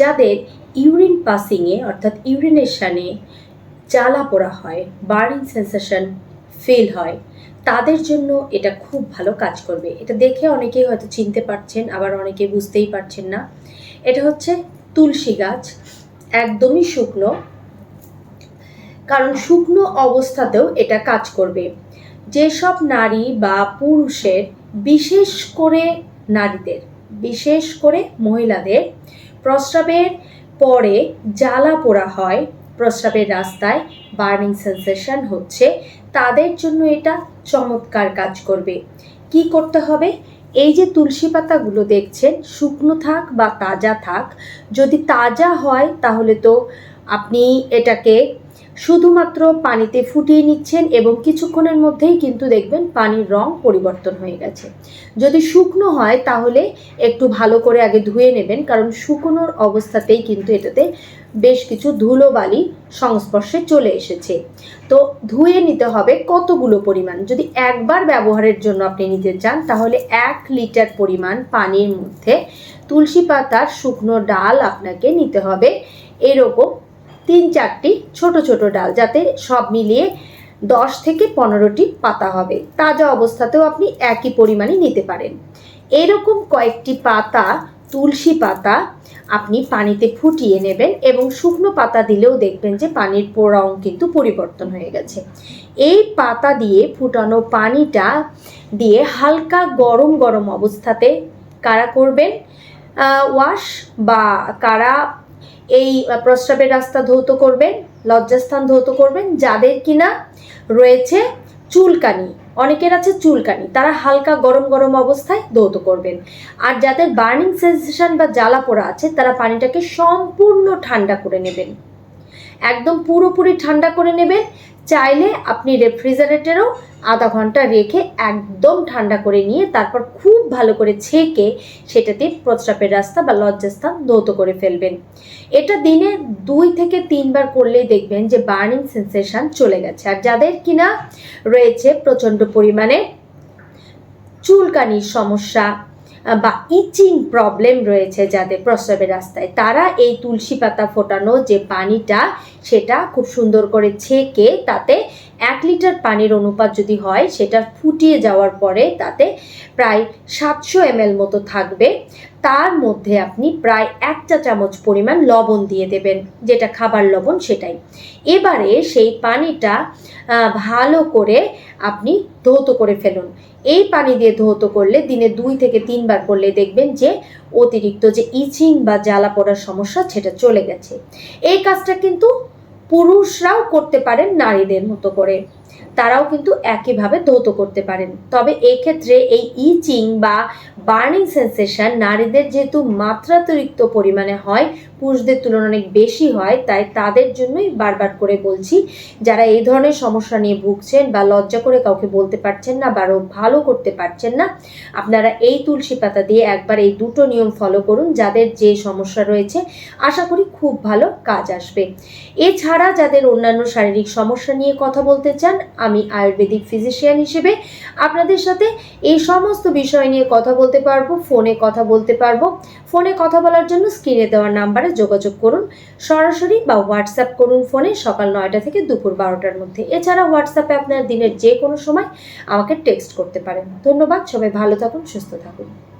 যাদের ইউরিন পাসিংয়ে, অর্থাৎ ইউরিনেশনে জ্বালা পোড়া হয়, বার্নিং সেন্সেশন ফিল হয়, তাদের জন্য এটা খুব ভালো কাজ করবে। এটা দেখে অনেকেই হয়তো চিনতে পারছেন, আবার অনেকে বুঝতেই পারছেন না। এটা হচ্ছে তুলসী গাছ, একদমই শুকনো, কারণ শুকনো অবস্থাতেও এটা কাজ করবে। যেসব নারী বা পুরুষের, বিশেষ করে নারীদের, বিশেষ করে মহিলাদের প্রস্রাবের পরে জ্বালা পোড়া হয়, প্রস্রাবের রাস্তায় বার্নিং সেন্সেশন হচ্ছে, তাদের জন্য এটা চমৎকার কাজ করবে। কি করতে হবে? এই যে তুলসী পাতাগুলো দেখছেন, শুকনো থাক বা তাজা থাক, যদি তাজা হয় তাহলে তো আপনি এটাকে শুধুমাত্র পানিতে ফুটিয়ে নিচ্ছেন এবং কিছুক্ষণের মধ্যেই কিন্তু দেখবেন পানির রং পরিবর্তন হয়ে গেছে। যদি শুকনো হয় তাহলে একটু ভালো করে আগে ধুয়ে নেবেন, কারণ শুকনোর অবস্থাতেই কিন্তু এটাতে বেশ কিছু ধুলোবালি সংস্পর্শে চলে এসেছে। তো ধুয়ে নিতে হবে কতগুলো পরিমাণ? যদি একবার ব্যবহারের জন্য আপনি নিতে চান, তাহলে এক লিটার পরিমাণ পানির মধ্যে তুলসী পাতার শুকনো ডাল আপনাকে নিতে হবে। এরকম তিন চারটি ছোট ছোট ডাল যাতে সব মিলিয়ে দশ থেকে পনেরোটি পাতা হবে। তাজা অবস্থাতেও আপনি একই পরিমাণে নিতে পারেন। এরকম কয়েকটি পাতা, তুলসী পাতা আপনি পানিতে ফুটিয়ে নেবেন এবং শুকনো পাতা দিলেও দেখবেন যে পানির রং কিন্তু পরিবর্তন হয়ে গেছে। এই পাতা দিয়ে ফুটানো পানিটা দিয়ে হালকা গরম গরম অবস্থাতে কারা করবেন? ওয়াশ বা কারা এই প্রস্রাবের রাস্তা ধৌত করবেন, লজ্জাস্থান ধৌত করবেন, যাদের কিনা রয়েছে চুলকানি, অনেকের আছে চুলকানি, তারা হালকা গরম গরম অবস্থায় ধৌত করবেন। আর যাদের বার্নিং সেন্সেশন বা জ্বালা পোড়া আছে, তারা পানিটাকে সম্পূর্ণ ঠান্ডা করে নেবেন। একদম পুরোপুরি ঠান্ডা করে নেবেন চাইলে আপনি রেফ্রিজারেটরেও আধা ঘণ্টা রেখে একদম ঠান্ডা করে নিয়ে তারপর খুব ভালো করে ছেঁকে সেটাতে প্রস্রাবের রাস্তা বা লজ্জাস্থান ধৌত করে ফেলবেন। এটা দিনে দুই থেকে তিনবার করলেই দেখবেন যে বার্নিং সেন্সেশন চলে গেছে। আর যাদের কিনা রয়েছে প্রচণ্ড পরিমাণে চুলকানির সমস্যা বা ইচিং প্রবলেম রয়েছে যাদের প্রস্রাবের রাস্তায়। তারা এই তুলসী পাতা ফোটানো যে পানিটা, সেটা খুব সুন্দর করে ছেঁকে তাতে এক লিটার পানির অনুপাত যদি হয়, সেটা ফুটিয়ে যাওয়ার পরে তাতে প্রায় সাতশো এম মতো থাকবে। তার মধ্যে আপনি প্রায় এক চা চামচ পরিমাণ লবণ দিয়ে দেবেন, যেটা খাবার লবণ সেটাই। এবারে সেই পানিটা ভালো করে আপনি ধৌত করে ফেলুন। এই পানি দিয়ে ধৌত করলে দিনে দুই থেকে তিনবার করলে দেখবেন যে অতিরিক্ত যে ইচিং বা জ্বালা পড়ার সমস্যা, সেটা চলে গেছে। এই কাজটা কিন্তু পুরুষরাও করতে পারেন নারীদের মতো করে। তারাও কিন্তু একইভাবে ধৌত করতে পারেন। তবে এক্ষেত্রে এই ইচিং বা বার্নিং সেন্সেশন নারীদের যেহেতু মাত্রাতিরিক্ত পরিমাণে হয়, পুরুষদের তুলনায় অনেক বেশি হয়, তাই তাদের জন্যই বারবার করে বলছি, যারা এই ধরনের সমস্যা নিয়ে ভুগছেন বা লজ্জা করে কাউকে বলতে পারছেন না বা ভালো করতে পারছেন না, আপনারা এই তুলসী পাতা দিয়ে একবার এই দুটো নিয়ম ফলো করুন, যাদের যে সমস্যা রয়েছে, আশা করি খুব ভালো কাজ আসবে। এছাড়া যাদের অন্যান্য শারীরিক সমস্যা নিয়ে কথা বলতে চান, আমি আয়ুর্বেদিক ফিজিশিয়ান হিসেবে আপনাদের সাথে এই সমস্ত বিষয় নিয়ে কথা বলতে পারব, ফোনে কথা বলতে পারব। ফোনে কথা বলার জন্য স্ক্রিনে দেওয়ার নাম্বারে যোগাযোগ করুন। সরাসরি বা হোয়াটসঅ্যাপ করুন ফোনে সকাল নয়টা থেকে দুপুর বারোটার মধ্যে। এছাড়া হোয়াটসঅ্যাপে আপনার দিনের যে কোনো সময় আমাকে টেক্সট করতে পারেন। ধন্যবাদ, সবাই ভালো থাকুন, সুস্থ থাকুন।